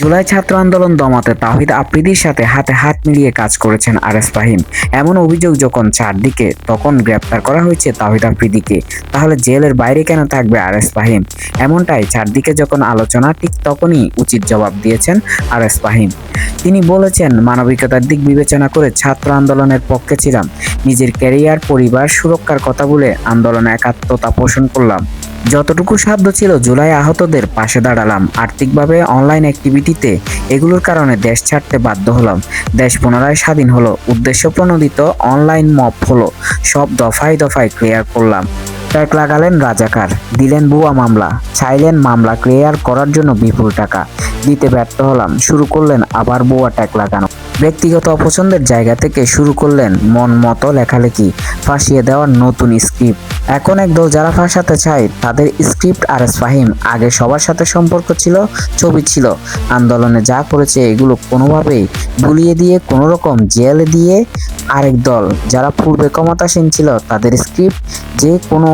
জুলাই ছাত্র আন্দোলন দমাতে তাহিদ আফ্রিদির সাথে হাতে হাত মিলিয়ে কাজ করেছেন আরএস ফাহিম। এমন অভিযোগ যখন চারদিকে তখন গ্রেপ্তার করা হয়েছে তাহিদ আফ্রিদিকে, তাহলে জেলের বাইরে কেন থাকবে আরএস ফাহিম? এমনটাই চারদিকে যখন আলোচনা, ঠিক তখনই উচিত জবাব দিয়েছেন আরএস ফাহিম। তিনি বলেছেন, মানবিকতার দিক বিবেচনা করে ছাত্র আন্দোলনের পক্ষে ছিলাম। নিজের ক্যারিয়ার, পরিবার, সুরক্ষার কথা বলে আন্দোলনে একাত্মতা পোষণ করলাম। যতটুকু সাধ্য ছিল জুলাই আহতদের পাশে দাঁড়ালাম। আর্থিকভাবে অনলাইন অ্যাক্টিভিটিতে এগুলোর কারণে দেশ ছাড়তে বাধ্য হলাম। দেশ পুনরায় স্বাধীন হলো, উদ্দেশ্য প্রণোদিত অনলাইন মপ হলো। সব দফায় দফায় ক্লিয়ার করলাম। ট্যাগ লাগালেন রাজাকার, দিলেন বুয়া মামলা, চাইলেন মামলা ক্লিয়ার করার জন্য বিপুল টাকা। দিতে ব্যর্থ হলাম, শুরু করলেন আবার বুয়া ট্যাগ লাগানো। ব্যক্তিগত অপছন্দের জায়গা থেকে শুরু করলেন মন মতো লেখালেখি। ফাঁসিয়ে দেওয়ার নতুন স্ক্রিপ্ট। এখন একদল যারা ফাঁসাতে চায়, তাদের স্ক্রিপ্ট আর ফাহিম আগে সবার সাথে সম্পর্ক ছিল, ছবি ছিল। আন্দোলনে যা করেছে, এগুলো কোনোভাবেই ভুলিয়ে দিয়ে কোনো রকম জেলে দিয়ে আরেক দল যারা পূর্বে ক্ষমতাসীন ছিল, তাদের স্ক্রিপ্ট যে কোনো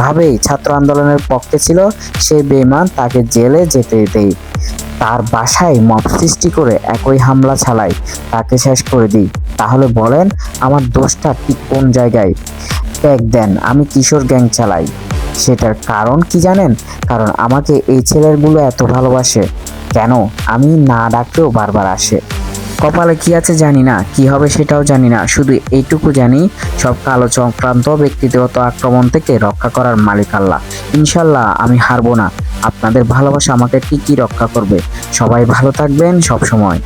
ভাবেই ছাত্র আন্দোলনের পক্ষে ছিল, সে বেমান তাকে জেলে যেতে দেয় তার বাসায় মব সৃষ্টি করে একই হামলা চালাই তাকে শেষ করে দিই। তাহলে বলেন আমার দোষটা ঠিক কোন জায়গায়? ট্যাগ দেন, আমি কিশোর গ্যাং চালাই। সেটার কারণ কি জানেন? কারণ আমাকে এই ছেলেগুলো এত ভালোবাসে। কেন? আমি না ডাকলেও বারবার আসে। কপালে কি আছে জানি না, কি হবে সেটাও জানি না। শুধু এইটুকু জানি, সব কালো চক্রান্ত ব্যক্তিগত আক্রমণ থেকে রক্ষা করার মালিক আল্লাহ। ইনশাল্লাহ আমি হারবো না। আপনাদের ভালোবাসা আমাকে ঠিকই রক্ষা করবে। সবাই ভালো থাকবেন সব সময়